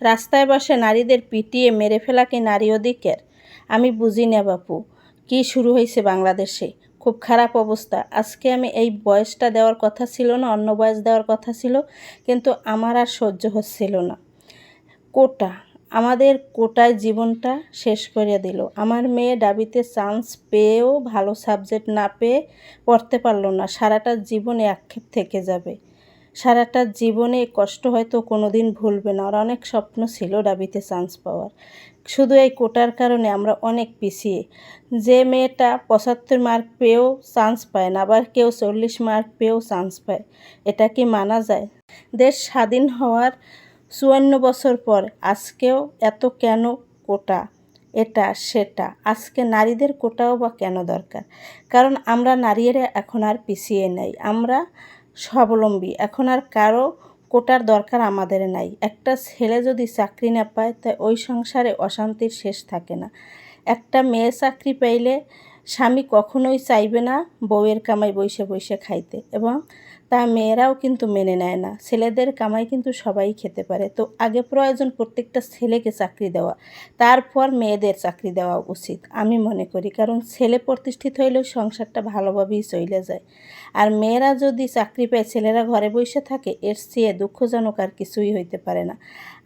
রাস্তায় বসে নারীদের পিটিয়ে মেরে ফেলা কি নারী অধিকার? আমি বুঝি না বাপু, কি শুরু হয়েছে বাংলাদেশে? খুব খারাপ অবস্থা। আজকে আমি এই বয়সটা দেওয়ার কথা ছিল না, অন্য বয়স দেওয়ার কথা ছিল, কিন্তু আমার আর সহ্য হচ্ছিল না। কোটা, আমাদের কোটায় জীবনটা শেষ করে দিল। আমার মেয়ে ডাবিতে চান্স পেয়েও ভালো সাবজেক্ট না পেয়ে পড়তে পারল না। সারাটা জীবনে আক্ষেপ থেকে যাবে। সারাটা জীবনে কষ্ট হয়তো কোনো দিন ভুলবে না। ওর অনেক স্বপ্ন ছিল ডাবিতে চান্স পাওয়ার। শুধু এই কোটার কারণে আমরা অনেক পিছিয়ে। যে মেয়েটা পঁচাত্তর মার্ক পেয়েও চান্স পায় না, আবার কেউ চল্লিশ মার্ক পেয়েও চান্স পায়, এটা কি মানা যায়? দেশ স্বাধীন হওয়ার চুয়ান্ন বছর পর আজকেও এত কেন কোটা? এটা, সেটা, আজকে নারীদের কোটাও বা কেন দরকার? কারণ আমরা নারীরা এখন আর পিছিয়ে নেই। আমরা স্বাবলম্বী। এখন আর কারও কোটার দরকার আমাদের নাই। একটা ছেলে যদি চাকরি না পায়, তাই ওই সংসারে অশান্তির শেষ থাকে না। একটা মেয়ে চাকরি পাইলে স্বামী কখনোই চাইবে না বউয়ের কামাই বসে বসে খাইতে এবং তা মেয়েরাও কিন্তু মেনে নেয় না। ছেলেদের কামাই কিন্তু সবাই খেতে পারে। তো আগে প্রয়োজন প্রত্যেকটা ছেলেকে চাকরি দেওয়া, তারপর মেয়েদের চাকরি দেওয়া উচিত আমি মনে করি। কারণ ছেলে প্রতিষ্ঠিত হইলেও সংসারটা ভালোভাবেই চলে যায়। আর মেয়েরা যদি চাকরি পায়, ছেলেরা ঘরে বসে থাকে, এর চেয়ে দুঃখজনক আর কিছুই হইতে পারে না।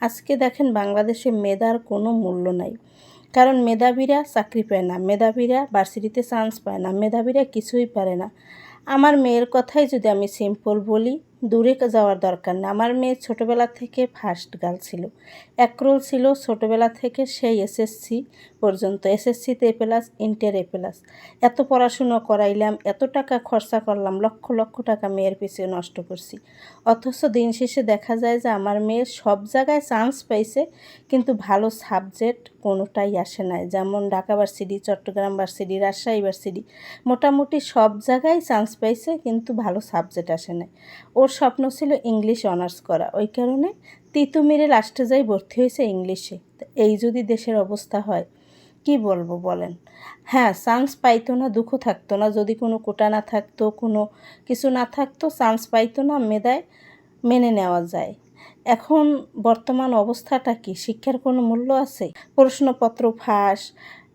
আজকে দেখেন বাংলাদেশে মেয়েদার কোনো মূল্য নাই। কারণ মেধাবীরা চাকরি পায় না, মেধাবীরা ভার্সিটিতে চান্স পায় না, মেধাবীরা কিছুই পারে না। আমার মেয়ের কথাই যদি আমি সিম্পল বলি, দূরে যাওয়ার দরকার না। আমার মেয়ে ছোটোবেলা থেকে ফার্স্ট গার্ল ছিল। একরোল ছিল ছোটোবেলা থেকে সেই এসএসসি পর্যন্ত। এসএসসিতে A plus inter A plus এত পড়াশুনো করাইলাম, এত টাকা খরচা করলাম, লক্ষ লক্ষ টাকা মেয়ের পিছিয়ে নষ্ট করছি। অথচ দিন শেষে দেখা যায় যে আমার মেয়ে সব জায়গায় চান্স পাইছে, কিন্তু ভালো সাবজেক্ট কোনোটাই আসে না। যেমন Dhaka varsity, Chattogram varsity, Rajshahi varsity, মোটামুটি সব জায়গায় চান্স পাইছে, কিন্তু ভালো সাবজেক্ট আসে নাই। ওর স্বপ্ন ছিল ইংলিশ অনার্স করা। ওই কারণে তিতু মেরে লাস্টে যাই ভর্তি হয়েছে ইংলিশে। এই যদি দেশের অবস্থা হয়, কি বলব বলেন? হ্যাঁ চান্স পাইতো না দুঃখ থাকতো না। যদি কোনো কোটা না থাকতো, কোনো কিছু না থাকতো, চান্স পাইতো না, মেধায় মেনে নেওয়া যায়। এখন বর্তমান অবস্থাটা কি? শিক্ষার কোনো মূল্য আছে? প্রশ্নপত্র ফাঁস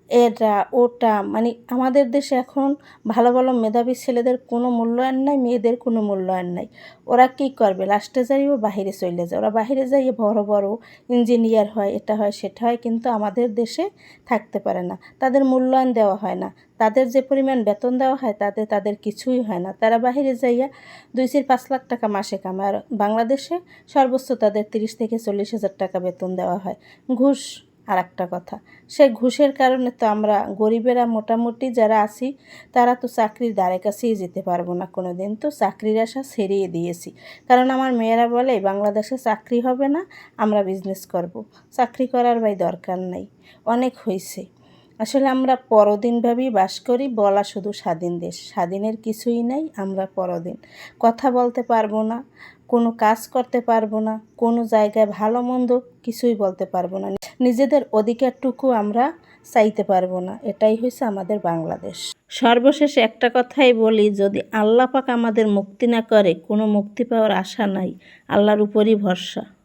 এটা, ওটা মানে আমাদের দেশে এখন ভালো ভালো মেধাবী ছেলেদের কোনো মূল্যায়ন নাই, মেয়েদের কোনো মূল্যায়ন নাই। ওরা কী করবে? লাস্টে যাইও বাহিরে চলে যায়। ওরা বাহিরে যাইয়ে বড় বড় ইঞ্জিনিয়ার হয়, এটা হয়, সেটা হয়, কিন্তু আমাদের দেশে থাকতে পারে না। তাদের মূল্যায়ন দেওয়া হয় না। তাদের যে পরিমাণ বেতন দেওয়া হয়, তাতে তাদের কিছুই হয় না। তারা বাহিরে যাইয়া দুই চার পাঁচ লাখ টাকা মাসে কামায়। আর বাংলাদেশে সর্বোচ্চ তাদের তিরিশ থেকে চল্লিশ হাজার টাকা বেতন দেওয়া হয়। ঘুষ আর একটা কথা। সে ঘুষের কারণে তো আমরা গরিবেরা মোটামুটি যারা আছি, তারা তো চাকরির দ্বারে কাছেই যেতে পারব না কোনো দিন তো চাকরির আশা ছেড়িয়ে দিয়েছি। কারণ আমার মেয়েরা বলে, বাংলাদেশে চাকরি হবে না, আমরা বিজনেস করব। চাকরি করার ভাই দরকার নাই। অনেক হয়েছে আসলে আমরা পরদিনভাবেই বাস করি, বলা শুধু স্বাধীন দেশ। স্বাধীনের কিছুই নাই, আমরা পরদিন। কথা বলতে পারব না, কোনো কাজ করতে পারব না, কোনো জায়গায় ভালো মন্দ কিছুই বলতে পারব না। নিজেদের অধিকারটুকু আমরা চাইতে পারব না। এটাই হয়েছে আমাদের বাংলাদেশ। সর্বশেষ একটা কথাই বলি, যদি আল্লাপাক আমাদের মুক্তি না করে, কোনো মুক্তি পাওয়ার আশা নাই। আল্লাহর উপরই ভরসা।